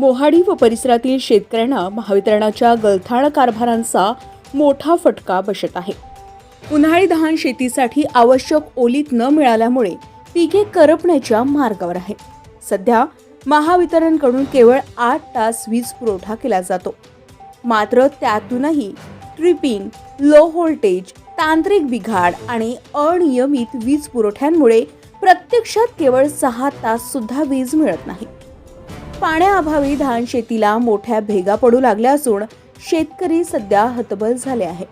मोहाडी व परिसरातील शेतकऱ्यांना महावितरणाच्या गलथाण कारभारांचा मोठा फटका बसत आहे. उन्हाळी धान शेतीसाठी आवश्यक ओलीत न मिळाल्यामुळे पिके करपण्याच्या मार्गावर आहे. सध्या महावितरणकडून केवळ आठ तास वीज पुरवठा केला जातो. मात्र त्यातूनही ट्रिपिंग लो व्होल्टेज तांत्रिक बिघाड आणि अनियमित वीज पुरवठ्यांमुळे प्रत्यक्षात केवळ सहा तास सुद्धा वीज मिळत नाही. पाण्याअभावी धान शेतीला मोठ्या भेगा पडू लागल्या असून शेतकरी सध्या हतबल झाले आहे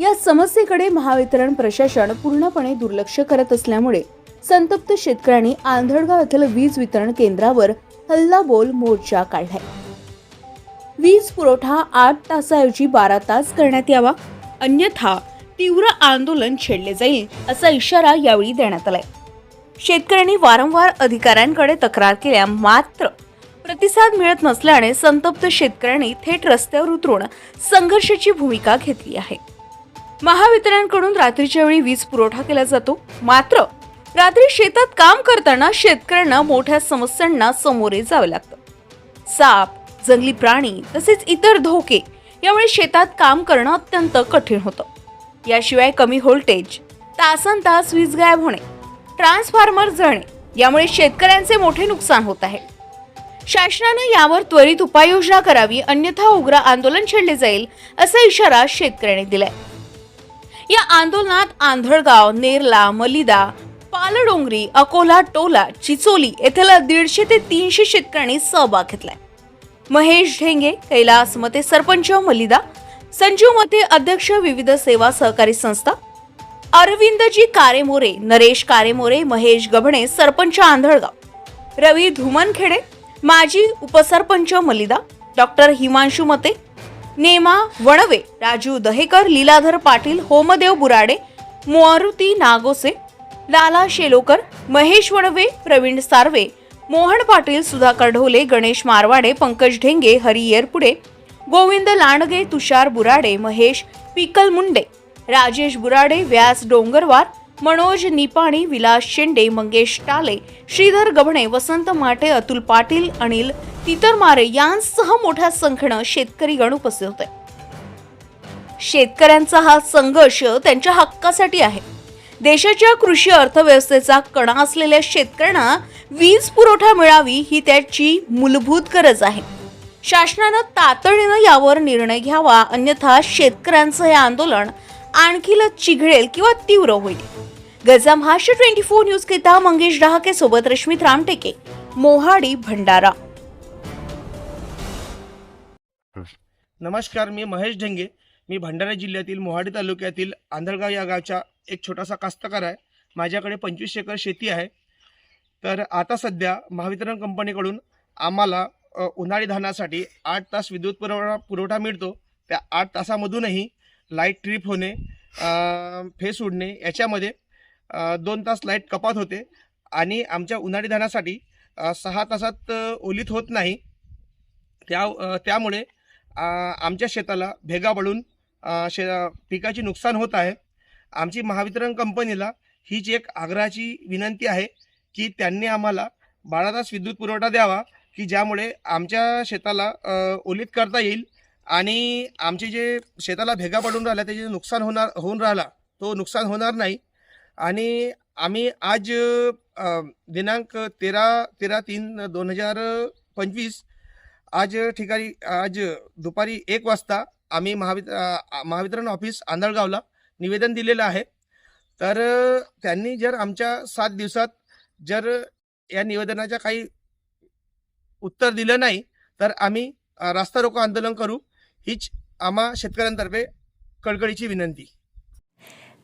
या समस्येकडे महावितरण प्रशासन पूर्णपणे दुर्लक्ष करत असल्यामुळे संतप्त शेतकऱ्यांनी आंधळगाव येथील वीज वितरण केंद्रावर हल्लाबोल मोर्चा काढलाय. वीज पुरवठा आठ तासाऐवजी बारा तास करण्यात यावा अन्यथा तीव्र आंदोलन छेडले जाईल असा इशारा यावेळी देण्यात आलाय. शेतकऱ्यांनी वारंवार अधिकाऱ्यांकडे तक्रार केल्या मात्र प्रतिसाद मिळत नसल्याने संतप्त शेतकऱ्यांनी थेट रस्त्यावर उतरून संघर्षाची भूमिका घेतली आहे. महावितरणकडून रात्रीच्या वेळी वीज पुरवठा केला जातो. मात्र रात्री शेतात काम करताना शेतकऱ्यांना मोठ्या समस्यांना सामोरे जावे लागतं. साप जंगली प्राणी तसेच इतर धोके यामुळे शेतात काम करणं अत्यंत कठीण होतं. याशिवाय कमी व्होल्टेज तासन तास वीज गायब होणे ट्रान्सफॉर्मर जळणे यामुळे शेतकऱ्यांचे मोठे नुकसान होत आहे. शासनानं यावर त्वरित उपाययोजना करावी अन्यथा उग्र आंदोलन छेडले जाईल असा इशारा शेतकऱ्यांनी दिलाय. या आंदोलनात आंधळगाव नेरला मलिदा पालडोंगरी अकोला टोला चिचोली येथील दीडशे ते तीनशे शेतकऱ्यांनी सहभाग घेतलाय. महेश ढेंगे कैलास मते सरपंच मलिदा संजीव मते अध्यक्ष विविध सेवा सहकारी संस्था अरविंदजी कारेमोरे नरेश कारेमोरे महेश गभणे सरपंच आंधळगाव रवी धुमनखेडे माजी उपसरपंच मलिदा डॉक्टर हिमांशू मते नेमा वणवे राजू दहेकर लीलाधर पाटील होमदेव बुराडे मारुती नागोसे लाला शेलोकर महेश वणवे प्रवीण सार्वे मोहन पाटील सुधाकर ढोले गणेश मारवाडे पंकज ढेंगे हरी येरपुडे गोविंद लांडगे तुषार बुराडे महेश पिकल मुंडे राजेश बुराडे व्यास डोंगरवार मनोज निपाणी विलास शेंडे मंगेश टाले श्रीधर गभणे वसंत माटे अतुल पाटील अनिल तितरमारे यांसह मोठ्या संख्येनं शेतकरी गण उपस्थित होते. शेतकऱ्यांचा हा संघर्ष त्यांच्या हक्कासाठी आहे. देशाच्या कृषी अर्थव्यवस्थेचा कणा असलेल्या शेतकऱ्यांना वीज पुरवठा मिळावी ही त्याची मूलभूत गरज आहे. शासनानं तातडीनं यावर निर्णय घ्यावा अन्यथा शेतकऱ्यांचं हे आंदोलन आणखीन चिघळेल किंवा तीव्र होईल. Gaja Maharashtra twenty four news करिता मंगेश डहाके सोबत रश्मित रामटेके मोहाडी भंडारा. नमस्कार मी महेश ढेंगे. मी भंडारा जिल्ह्यातील मोहाडी तालुक्यातील आंधळगाव या गावचा एक छोटासा कास्तकार आहे. माझ्याकडे पंचवीस एकर शेती आहे. तर आता सध्या महावितरण कंपनीकडून आम्हाला उन्हाळी धानासाठी आठ तास विद्युत पुरवठा पुरवठा मिळतो. त्या आठ तासामधूनही लाइट ट्रिप होणे फेस उडणे याच्यामध्ये दोन तास लाइट कपात होते आणि आमच्या उन्हाळी धानासाठी सहा तासात ओलीत होत नाही. त्या त्यामुळे आमच्या शेताला भेगा पडून शे पिकाची नुकसान होत आहे. आमची महावितरण कंपनीला हीच एक आग्रहाची विनंती आहे की त्यांनी आम्हाला बारा तास विद्युत पुरवठा द्यावा की ज्यामुळे आमच्या शेताला ओलीत करता येईल आणि आमचे जे शेताला भेगा पडून राहिला त्याचे नुकसान होणार होऊन राहिला तो नुकसान होणार नाही. आणि आम्ही आज दिनांक तेरा तेरा तीन दोन हजार पंचवीस आज ठिकाणी आज दुपारी एक वाजता आम्ही महावित महावितरण ऑफिस आंधळगावला निवेदन दिलेलं आहे. तर त्यांनी जर आमच्या सात दिवसात जर या निवेदनाच्या काही उत्तर दिलं नाही तर आम्ही रास्ता रोको आंदोलन करू. हीच आम्हा शेतकऱ्यांतर्फे कळकळीची विनंती.